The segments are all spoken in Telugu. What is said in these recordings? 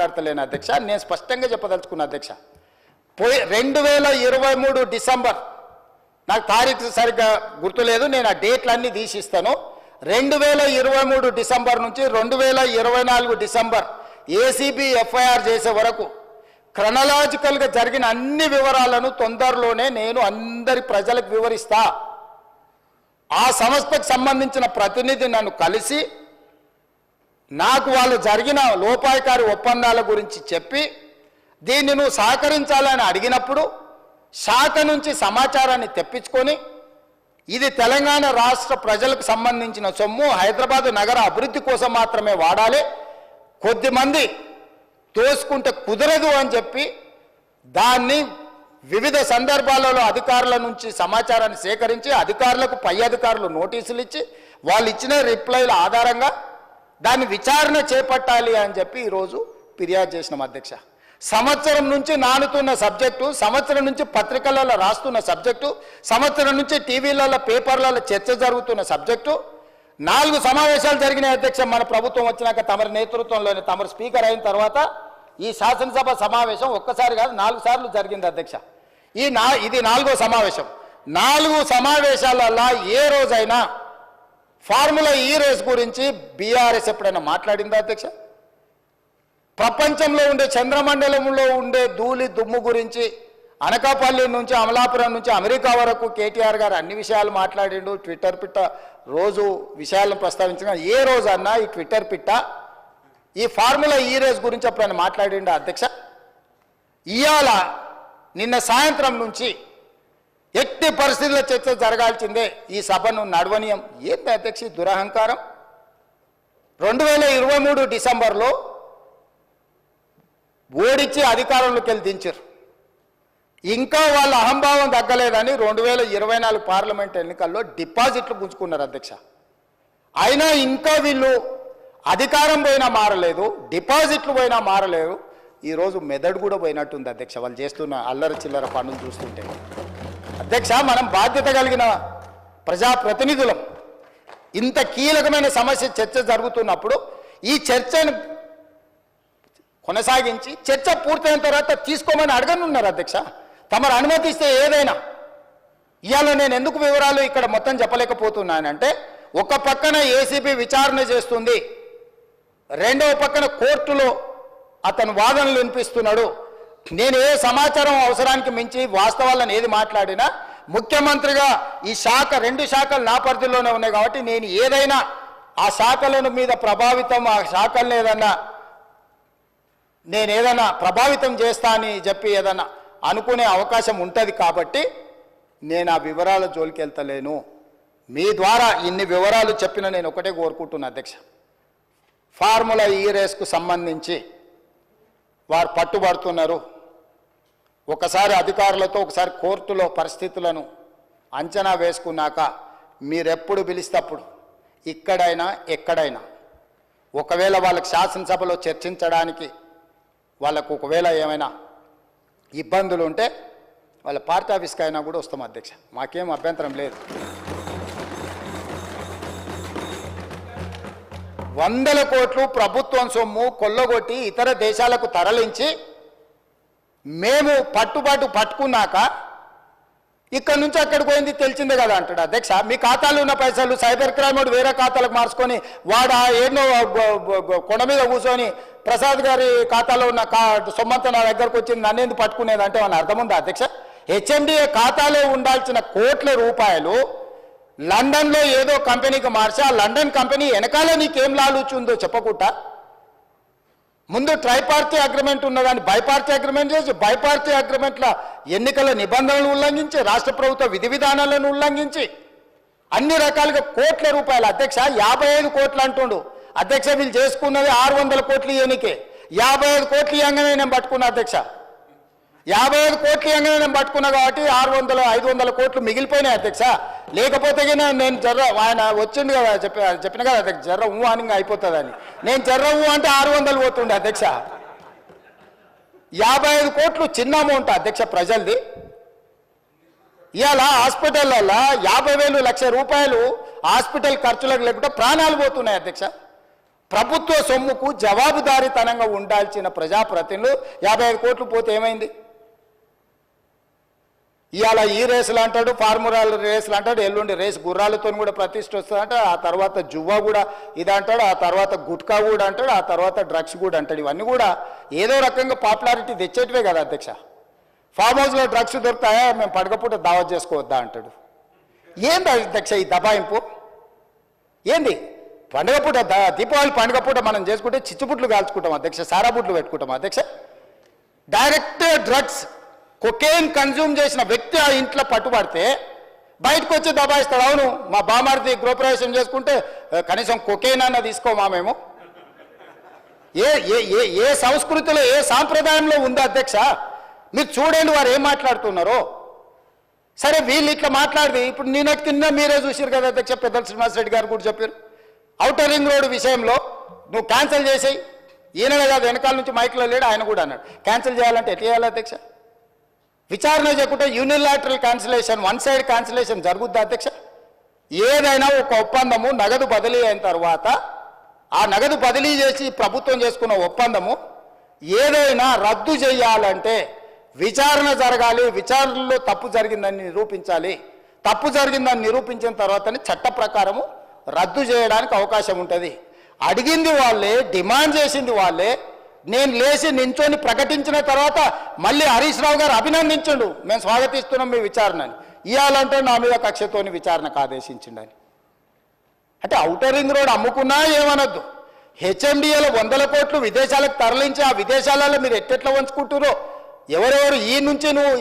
మాట్లాడతలేను అధ్యక్ష. నేను స్పష్టంగా చెప్పదలుచుకున్నా అధ్యక్ష పోయి రెండు వేల ఇరవై మూడు డిసెంబర్ నాకు తారీఖు సరిగ్గా గుర్తులేదు నేను ఆ డేట్లన్నీ తీసిస్తాను. రెండు వేల ఇరవై మూడు డిసెంబర్ నుంచి రెండు వేల ఇరవై నాలుగు డిసెంబర్ ఏసీబీ ఎఫ్ఐఆర్ చేసే వరకు క్రనలాజికల్గా జరిగిన అన్ని వివరాలను తొందరలోనే నేను అందరి ప్రజలకు వివరిస్తా. ఆ సంస్థకు సంబంధించిన ప్రతినిధి నన్ను కలిసి నాకు వాళ్ళు జరిగిన లోపాయకారి ఒప్పందాల గురించి చెప్పి దీన్ని నువ్వు సహకరించాలని అడిగినప్పుడు శాఖ నుంచి సమాచారాన్ని తెప్పించుకొని ఇది తెలంగాణ రాష్ట్ర ప్రజలకు సంబంధించిన సొమ్ము హైదరాబాద్ నగర అభివృద్ధి కోసం మాత్రమే వాడాలి. కొద్దిమంది తోసుకుంటే కుదరదు అని చెప్పి దాన్ని వివిధ సందర్భాలలో అధికారుల నుంచి సమాచారాన్ని సేకరించి అధికారులకు పై అధికారులు నోటీసులు ఇచ్చి వాళ్ళు ఇచ్చిన రిప్లైల ఆధారంగా దాన్ని విచారణ చేపట్టాలి అని చెప్పి ఈరోజు ఫిర్యాదు చేసినాం అధ్యక్ష. సంవత్సరం నుంచి నానుతున్న సబ్జెక్టు సంవత్సరం నుంచి పత్రికలలో రాస్తున్న సబ్జెక్టు సంవత్సరం నుంచి టీవీలలో పేపర్లలో చర్చ జరుగుతున్న సబ్జెక్టు. నాలుగు సమావేశాలు జరిగినాయి అధ్యక్ష మన ప్రభుత్వం వచ్చినాక తమరి నేతృత్వంలోని తమరు స్పీకర్ అయిన తర్వాత ఈ శాసనసభ సమావేశం ఒక్కసారి కాదు నాలుగు సార్లు జరిగింది అధ్యక్ష. ఈ నా ఇది నాలుగో సమావేశం. నాలుగు సమావేశాలలో ఏ రోజైనా ఫార్ములా ఈ రేస్ గురించి బీఆర్ఎస్ ఎప్పుడైనా మాట్లాడిందా అధ్యక్ష? ప్రపంచంలో ఉండే చంద్రమండలంలో ఉండే ధూళి దుమ్ము గురించి అనకాపల్లి నుంచి అమలాపురం నుంచి అమెరికా వరకు కేటీఆర్ గారు అన్ని విషయాలు మాట్లాడిండు. ట్విట్టర్ పిట్ట రోజు విషయాలను ప్రస్తావించిన ఏ రోజు అన్నా ఈ ట్విట్టర్ పిట్ట ఈ ఫార్ములా ఈ రేస్ గురించి ఎప్పుడైనా మాట్లాడిండు అధ్యక్ష? ఇవాళ నిన్న సాయంత్రం నుంచి ఎట్టి పరిస్థితుల్లో చర్చ జరగాల్సిందే. ఈ సభను నడవనీయం. ఏంటి అధ్యక్ష దురహంకారం? రెండు వేల ఇరవై మూడు డిసెంబర్లో ఓడించి అధికారంలోకి వెళ్ళి దించారు ఇంకా వాళ్ళ అహంభావం తగ్గలేదని రెండు వేల ఇరవై నాలుగు పార్లమెంట్ ఎన్నికల్లో డిపాజిట్లు పుంజుకున్నారు అధ్యక్ష. అయినా ఇంకా వీళ్ళు అధికారం పోయినా మారలేదు డిపాజిట్లు పోయినా మారలేదు. ఈరోజు మెదడు కూడా పోయినట్టుంది అధ్యక్ష. వాళ్ళు చేస్తున్న అల్లరి చిల్లర పనులు చూస్తుంటే. అధ్యక్ష మనం బాధ్యత కలిగిన ప్రజాప్రతినిధులం. ఇంత కీలకమైన సమస్య చర్చ జరుగుతున్నప్పుడు ఈ చర్చను కొనసాగించి చర్చ పూర్తయిన తర్వాత తీసుకోమని అడగనున్నారు అధ్యక్ష. తమరు అనుమతిస్తే ఏదైనా. ఇవాళ నేను ఎందుకు వివరాలు ఇక్కడ మొత్తం చెప్పలేకపోతున్నానంటే ఒక పక్కన ఏసీబీ విచారణ చేస్తుంది రెండవ పక్కన కోర్టులో అతను వాదనలు వినిపిస్తున్నాడు నేను ఏ సమాచారం అవసరానికి మించి వాస్తవాలను ఏది మాట్లాడినా ముఖ్యమంత్రిగా ఈ శాఖ రెండు శాఖలు నా పరిధిలోనే ఉన్నాయి కాబట్టి నేను ఏదైనా ఆ శాఖలను మీద ప్రభావితం ఆ శాఖలను ఏదన్నా నేను ఏదైనా ప్రభావితం చేస్తా అని చెప్పి ఏదన్నా అనుకునే అవకాశం ఉంటుంది కాబట్టి నేను ఆ వివరాల జోలికి వెళ్తలేను. మీ ద్వారా ఇన్ని వివరాలు చెప్పిన నేను ఒకటే కోరుకుంటున్నా అధ్యక్ష. ఫార్ములా ఈ రేస్కు సంబంధించి వారు పట్టుబడుతున్నారు. ఒకసారి అధికారులతో ఒకసారి కోర్టులో పరిస్థితులను అంచనా వేసుకున్నాక మీరెప్పుడు పిలిస్తప్పుడు ఇక్కడైనా ఎక్కడైనా? ఒకవేళ వాళ్ళకి శాసనసభలో చర్చించడానికి వాళ్ళకు ఒకవేళ ఏమైనా ఇబ్బందులు ఉంటే వాళ్ళ పార్టీ ఆఫీస్కి అయినా కూడా వస్తాం అధ్యక్ష. మాకేం అభ్యంతరం లేదు. వందల కోట్లు ప్రభుత్వం సొమ్ము కొల్లగొట్టి ఇతర దేశాలకు తరలించి మేము పట్టుబాటు పట్టుకున్నాక ఇక్కడ నుంచి అక్కడికి పోయింది తెలిసిందే కదా అంటాడు. అధ్యక్ష మీ ఖాతాలో ఉన్న పైసలు సైబర్ క్రైమ్ వాడు వేరే ఖాతాలకు మార్చుకొని వాడు ఆ ఎన్నో కొండ మీద కూర్చొని ప్రసాద్ గారి ఖాతాలో ఉన్న కా సొమ్మంతా నా దగ్గరకు వచ్చింది నన్నేంది పట్టుకునేది అంటే మన అర్థం ఉందా అధ్యక్ష? హెచ్ఎండిఏ ఖాతాలో ఉండాల్సిన కోట్ల రూపాయలు లండన్లో ఏదో కంపెనీకి మార్చి ఆ లండన్ కంపెనీ వెనకాల నీకేం లాలుచుందో చెప్పకుండా ముందు ట్రైపార్టీ అగ్రిమెంట్ ఉన్నదాన్ని బైపార్టీ అగ్రిమెంట్ చేసి బైపార్టీ అగ్రిమెంట్ల ఎన్నికల నిబంధనలు ఉల్లంఘించి రాష్ట్ర ప్రభుత్వ విధి విధానాలను ఉల్లంఘించి అన్ని రకాలుగా కోట్ల రూపాయలు. అధ్యక్ష యాభై ఐదు కోట్లు అంటుండు. అధ్యక్ష వీళ్ళు చేసుకున్నది ఆరు వందల కోట్లు ఇవ్వనికే యాభై ఐదు కోట్లు ఇవ్వగానే నేను పట్టుకున్నా అధ్యక్ష. యాభై ఐదు కోట్లు ఇవ్వగానే నేను పట్టుకున్నా కాబట్టి ఆరు వందల ఐదు వందల కోట్లు మిగిలిపోయినాయి అధ్యక్ష. లేకపోతే నేను జర్ర ఆయన వచ్చిండు కదా చెప్పి చెప్పిన కదా అధ్యక్ష జర్ర ఊ అని అయిపోతుందని. నేను జర్ర ఊ అంటే ఆరు వందలు పోతుండే అధ్యక్ష. యాభై ఐదు కోట్లు చిన్న అమౌంట్ అధ్యక్ష ప్రజలది. ఇవాళ హాస్పిటల్లో యాభై వేలు లక్ష రూపాయలు హాస్పిటల్ ఖర్చులకు లేకుండా ప్రాణాలు పోతున్నాయి అధ్యక్ష. ప్రభుత్వ సొమ్ముకు జవాబుదారీతనంగా ఉండాల్సిన ప్రజాప్రతినిధులు యాభై ఐదు కోట్లు పోతే ఏమైంది? ఇవాళ ఈ రేసులు అంటాడు ఫార్ములాల రేసులు అంటాడు ఎల్లుండి రేసు గుర్రాలతో కూడా ప్రతిష్ట వస్తుందంట ఆ తర్వాత జువ్వా కూడా ఇది అంటాడు ఆ తర్వాత గుట్కా కూడా అంటాడు ఆ తర్వాత డ్రగ్స్ కూడా అంటాడు. ఇవన్నీ కూడా ఏదో రకంగా పాపులారిటీ తెచ్చేటివే కదా అధ్యక్ష. ఫామ్ హౌస్లో డ్రగ్స్ దొరుకుతాయా? మేము పడకపోతే దావత్ చేసుకోవద్దా అంటాడు. ఏంది అధ్యక్ష ఈ దబాయింపు? ఏంది? పండుగ పూట దీపావళి పండుగ పూట మనం చేసుకుంటే చిచ్చుబుట్లు కాల్చుకుంటాం అధ్యక్ష సారా బుట్లు పెట్టుకుంటాం అధ్యక్ష. డైరెక్ట్ డ్రగ్స్ కొకేన్ కన్జ్యూమ్ చేసిన వ్యక్తి ఆ ఇంట్లో పట్టుబడితే బయటకు వచ్చి దబాయిస్తాడు. అవును మా బామారిది గృహప్రవేశం చేసుకుంటే కనీసం కొకేన్ అన్న తీసుకోమా మేము? ఏ ఏ ఏ ఏ సంస్కృతిలో ఏ సాంప్రదాయంలో ఉందో అధ్యక్ష? మీరు చూడండి వారు ఏం మాట్లాడుతున్నారో. సరే వీళ్ళు ఇట్లా మాట్లాడింది ఇప్పుడు నేను కింద మీరే చూసారు కదా అధ్యక్ష పెద్దల శ్రీనివాసరెడ్డి గారు కూడా చెప్పారు. అవుటర్ రింగ్ రోడ్ విషయంలో నువ్వు క్యాన్సిల్ చేసేయి. ఈయన కాదు వెనకాల నుంచి మైక్లో లేడు ఆయన కూడా అన్నాడు. క్యాన్సిల్ చేయాలంటే ఎట్లా చేయాలి అధ్యక్ష? విచారణ చేయకుంటే unilateral cancellation one side cancellation జరుగుద్దా అధ్యక్ష? ఏదైనా ఒక ఒప్పందము నగదు బదిలీ అయిన తర్వాత ఆ నగదు బదిలీ చేసి ప్రభుత్వం చేసుకున్న ఒప్పందము ఏదైనా రద్దు చేయాలంటే విచారణ జరగాలి విచారణలో తప్పు జరిగిందని నిరూపించాలి. తప్పు జరిగిందని నిరూపించిన తర్వాతనే చట్ట ప్రకారము రద్దు చేయడానికి అవకాశం ఉంటుంది. అడిగింది వాళ్ళే డిమాండ్ చేసింది వాళ్ళే నేను లేచి నించోని ప్రకటించిన తర్వాత మళ్ళీ హరీష్ రావు గారు అభినందించండు. మేము స్వాగతిస్తున్నాం మీ విచారణని. ఇవ్వాలంటే నా మీద కక్షతోని విచారణకు ఆదేశించిండని. అంటే ఔటర్ రింగ్ రోడ్ అమ్ముకున్నా ఏమనొద్దు. హెచ్ఎండిఏలో వందల కోట్లు విదేశాలకు తరలించి ఆ విదేశాలలో మీరు ఎట్టెట్లా ఉంచుకుంటురో ఎవరెవరు ఈ నుంచి నువ్వు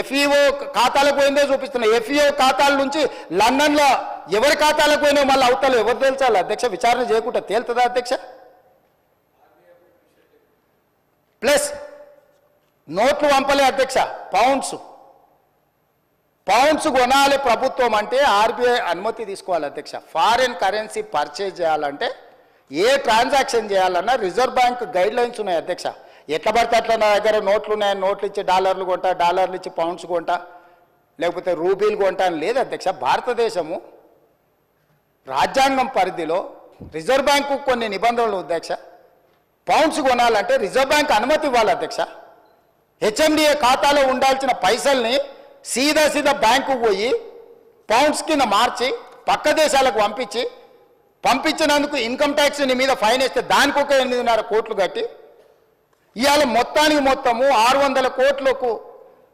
ఎఫ్ఈఓ ఖాతాలకు పోయిందో చూపిస్తున్నావు ఎఫ్ఈఓ ఖాతాల నుంచి లండన్లో ఎవరి ఖాతాలకు పోయినావు మళ్ళీ అవతల ఎవరు తేల్చాలి? అధ్యక్ష విచారణ చేయకుండా తేలుతుందా అధ్యక్ష? ప్లస్ నోట్లు పంపలే అధ్యక్ష పౌండ్స్ పౌండ్స్ కొనాలి ప్రభుత్వం అంటే ఆర్బీఐ అనుమతి తీసుకోవాలి అధ్యక్ష. ఫారిన్ కరెన్సీ పర్చేజ్ చేయాలంటే ఏ ట్రాన్సాక్షన్ చేయాలన్నా రిజర్వ్ బ్యాంక్ గైడ్ లైన్స్ ఉన్నాయి అధ్యక్ష. ఎట్లా పడితే అట్లా నా దగ్గర నోట్లు ఉన్నాయి నోట్లు ఇచ్చి డాలర్లు కొంటా డాలర్లు ఇచ్చి పౌండ్స్ కొంటా లేకపోతే రూపీలు కొంటా అని లేదు అధ్యక్ష. భారతదేశము రాజ్యాంగం పరిధిలో రిజర్వ్ బ్యాంకు కొన్ని నిబంధనలు అధ్యక్ష. పౌండ్స్ కొనాలంటే రిజర్వ్ బ్యాంక్ అనుమతి ఇవ్వాలి అధ్యక్ష. హెచ్ఎండిఏ ఖాతాలో ఉండాల్సిన పైసల్ని సీదా సీదా బ్యాంకు పోయి పౌండ్స్ కింద మార్చి పక్క దేశాలకు పంపించి పంపించినందుకు ఇన్కమ్ ట్యాక్స్ నీ మీద ఫైన్ వేస్తే దానికి ఒక ఎనిమిదిన్నర కోట్లు కట్టి ఇవాళ మొత్తానికి మొత్తము ఆరు వందల కోట్లకు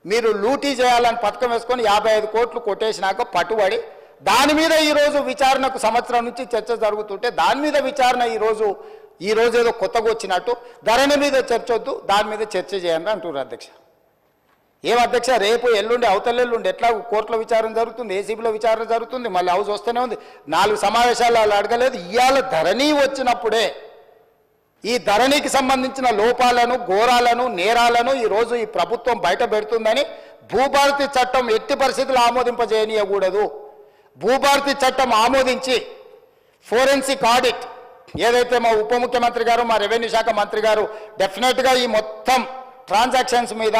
మీరు లూటీ చేయాలని పథకం వేసుకొని యాభై ఐదు కోట్లు కొట్టేసినాక పట్టుబడి దాని మీద ఈరోజు విచారణకు సంవత్సరం నుంచి చర్చ జరుగుతుంటే దాని మీద విచారణ ఈరోజు ఈ రోజు ఏదో కొత్తగా వచ్చినట్టు ధరణి మీద చర్చ వద్దు దాని మీద చర్చ చేయండి అంటున్నారు అధ్యక్ష. ఏం అధ్యక్ష రేపు ఎల్లుండి అవతల ఎల్లుండి ఎట్లా కోర్టులో విచారణ జరుగుతుంది ఏసీబీలో విచారణ జరుగుతుంది మళ్ళీ హౌస్ వస్తూనే ఉంది. నాలుగు సమావేశాలు వాళ్ళు అడగలేదు ఇవాళ ధరణి వచ్చినప్పుడే ఈ ధరణికి సంబంధించిన లోపాలను ఘోరాలను నేరాలను ఈరోజు ఈ ప్రభుత్వం బయట పెడుతుందని భూభారతి చట్టం ఎట్టి పరిస్థితులు ఆమోదింపజేయనీయకూడదు. భూభారతి చట్టం ఆమోదించి ఫోరెన్సిక్ ఆడిట్ ఏదైతే మా ఉప ముఖ్యమంత్రి గారు మా రెవెన్యూ శాఖ మంత్రి గారు డెఫినెట్గా ఈ మొత్తం ట్రాన్సాక్షన్స్ మీద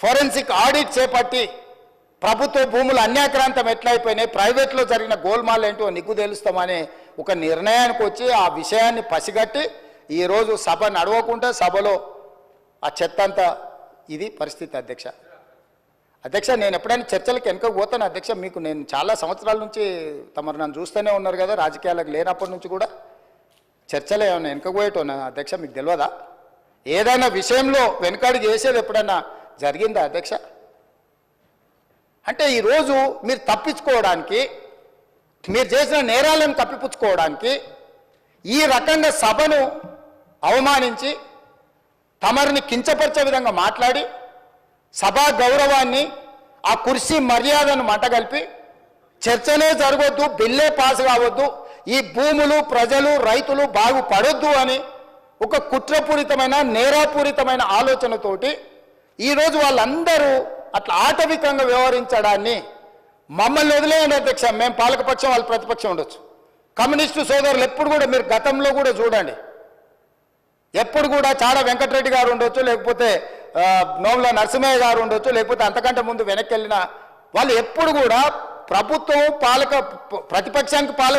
ఫోరెన్సిక్ ఆడిట్ చేపట్టి ప్రభుత్వ భూములు అన్యాక్రాంతం ఎట్లయిపోయినాయి ప్రైవేట్లో జరిగిన గోల్మాల్ ఏంటో నిగ్గు తెలుస్తామని ఒక నిర్ణయానికి వచ్చి ఆ విషయాన్ని పసిగట్టి ఈరోజు సభ నడవకుండా సభలో ఆ చెత్త అంతా ఇది పరిస్థితి అధ్యక్ష. అధ్యక్ష నేను ఎప్పుడైనా చర్చలకు వెనుక పోతాను అధ్యక్ష. మీకు నేను చాలా సంవత్సరాల నుంచి తమరు నన్ను చూస్తూనే ఉన్నారు కదా రాజకీయాలకు లేనప్పటి నుంచి కూడా చర్చలు ఏమైనా వెనుకపోయేటోనా అధ్యక్ష మీకు తెలియదా? ఏదైనా విషయంలో వెనకడుగు చేసేది ఎప్పుడైనా జరిగిందా అధ్యక్ష? అంటే ఈరోజు మీరు తప్పించుకోవడానికి మీరు చేసిన నేరాలను కప్పిపుచ్చుకోవడానికి ఈ రకంగా సభను అవమానించి తమరిని కించపరిచే విధంగా మాట్లాడి సభా గౌరవాన్ని ఆ కుర్సీ మర్యాదను మంటగలిపి చర్చనే జరగొద్దు బిల్లే పాస్ కావద్దు ఈ భూములు ప్రజలు రైతులు బాగుపడొద్దు అని ఒక కుట్రపూరితమైన నేరాపూరితమైన ఆలోచనతోటి ఈరోజు వాళ్ళందరూ అట్లా ఆటవికంగా వ్యవహరించడాన్ని మమ్మల్ని వదిలేయండి అధ్యక్ష. మేము పాలకపక్షం వాళ్ళు ప్రతిపక్షం ఉండొచ్చు. కమ్యూనిస్టు సోదరులు ఎప్పుడు కూడా మీరు గతంలో కూడా చూడండి. ఎప్పుడు కూడా చాడ వెంకటరెడ్డి గారు ఉండొచ్చు లేకపోతే నోముల నరసింహయ్య గారు ఉండొచ్చు లేకపోతే అంతకంటే ముందు వెనక్కి వెళ్ళిన వాళ్ళు ఎప్పుడు కూడా ప్రభుత్వం పాలక ప్రతిపక్షానికి పాలక